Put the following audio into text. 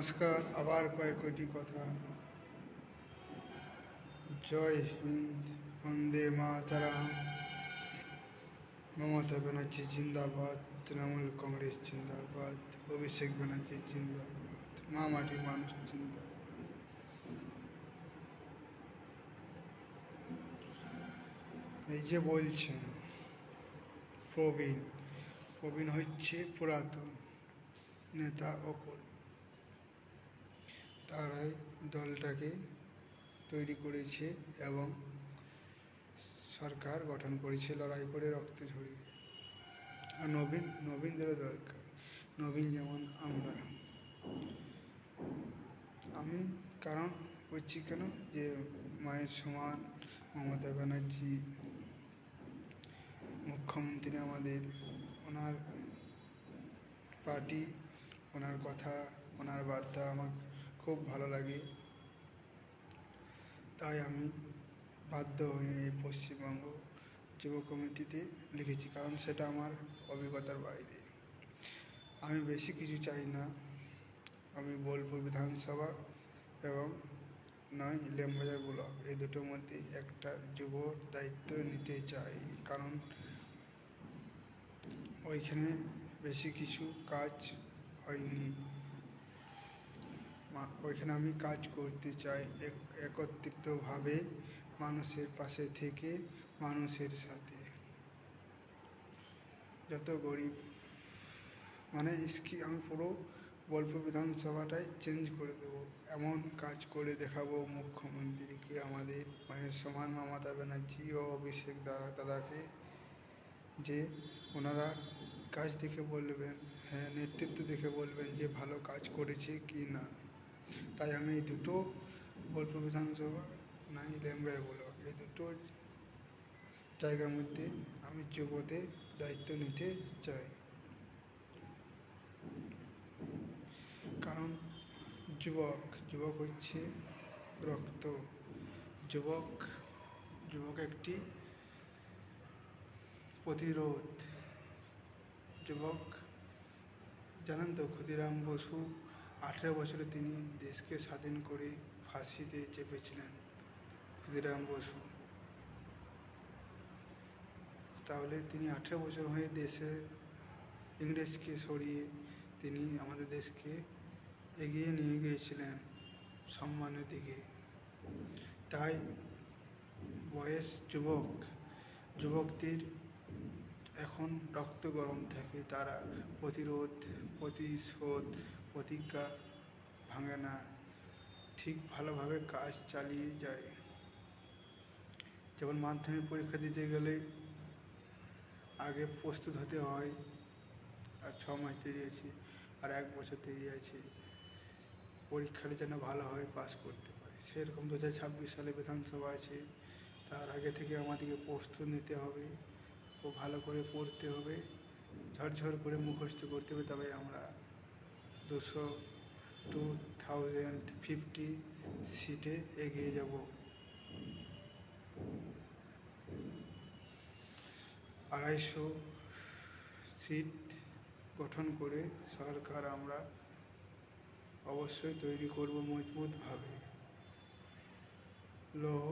নমস্কার, আবার কয়েকটি কথা। জয় হিন্দ, বন্দে মাতারাম। মমতা ব্যানার্জি জিন্দাবাদ, তৃণমূল কংগ্রেস জিন্দাবাদ, অভিষেক ব্যানার্জি জিন্দাবাদ, মা মাটি মানুষ জিন্দাবাদ। এই যে বলছেন, প্রবীণ প্রবীণ হচ্ছে পুরাতন নেতা ও কর্মী। তারাই দলটাকে তৈরি করেছে এবং সরকার গঠন করেছে লড়াই করে রক্ত ঝরিয়ে। আর নবীন, নবীনদেরও দরকার। নবীন যেমন আমরা। আমি কারণ করছি কেন? যে মায়ের সমান মমতা ব্যানার্জি, মুখ্যমন্ত্রী আমাদের, ওনার পার্টি, ওনার কথা, ওনার বার্তা আমার খুব ভালো লাগে। তাই আমি বাধ্য হয়ে এই পশ্চিমবঙ্গ যুব কমিটিতে লিখেছি, কারণ সেটা আমার অভিজ্ঞতার বাইরে। আমি বেশি কিছু চাই না। আমি বোলপুর বিধানসভা এবং নয়, ইলেমবাজার ব্লক। এই দুটোর মধ্যে একটা যুব দায়িত্ব নিতে চাই, কারণ ওইখানে বেশি কিছু কাজ হয়নি। ওইখানে আমি কাজ করতে চাই এক- একত্রিতভাবে মানুষের পাশে থেকে মানুষের সাথে। যত গরিব মানে ইসকি, আমি পুরো বোলপুর বিধানসভাটাই চেঞ্জ করে দেবো। এমন কাজ করে দেখাবো মুখ্যমন্ত্রীকে, আমাদের মায়ের সমান মমতা ব্যানার্জি ও অভিষেক দাদাকে, যে ওনারা কাজ দেখে বলবেন হ্যাঁ নেতৃত্ব দেখে বলবেন যে ভালো কাজ করেছে কি না। তাই আমি এই দুটো বোলপুর বিধানসভা নাই লেম্বাই ব্লক এই দুটো জায়গার মধ্যে আমি যুবদের দায়িত্ব নিতে চাই। কারণ যুবক যুবক হচ্ছে রক্ত। যুবক যুবক একটি প্রতিরোধ। যুবক জানেন তো ক্ষুদিরাম বসু আঠেরো বছরে তিনি দেশকে স্বাধীন করে ফাঁসিতে চেপেছিলেন। ক্ষুদিরাম বসু। তাহলে তিনি আঠেরো বছর হয়ে দেশে ইংরেজকে সরিয়ে তিনি আমাদের দেশকে এগিয়ে নিয়ে গিয়েছিলেন সম্মানের দিকে। তাই বয়স যুবক, যুবকদের এখন রক্ত গরম থাকে, তারা প্রতিরোধ, প্রতিশোধ প্রতিজ্ঞা ভাঙে না, ঠিক ভালোভাবে কাজ চালিয়ে যায়। যেমন মাধ্যমিক পরীক্ষা দিতে গেলে আগে প্রস্তুত হতে হয়, আর ছ মাস দেরি আছে, আর এক বছর দেরি আছে। পরীক্ষাটা যেন ভালো হয় পাস করতে পারে। সেরকম দু হাজার ছাব্বিশ সালে বিধানসভা আছে, তার আগে থেকে আমাদেরকে প্রস্তুত নিতে হবে ও ভালো করে পড়তে হবে, ঝরঝর করে মুখস্থ করতে হবে তবে আমরা দুশো টু থাউজেন্ড ফিফটি সিটে এগিয়ে যাব। আড়াইশো সিট গঠন করে সরকার আমরা অবশ্যই তৈরি করব মজবুতভাবে। লৌহ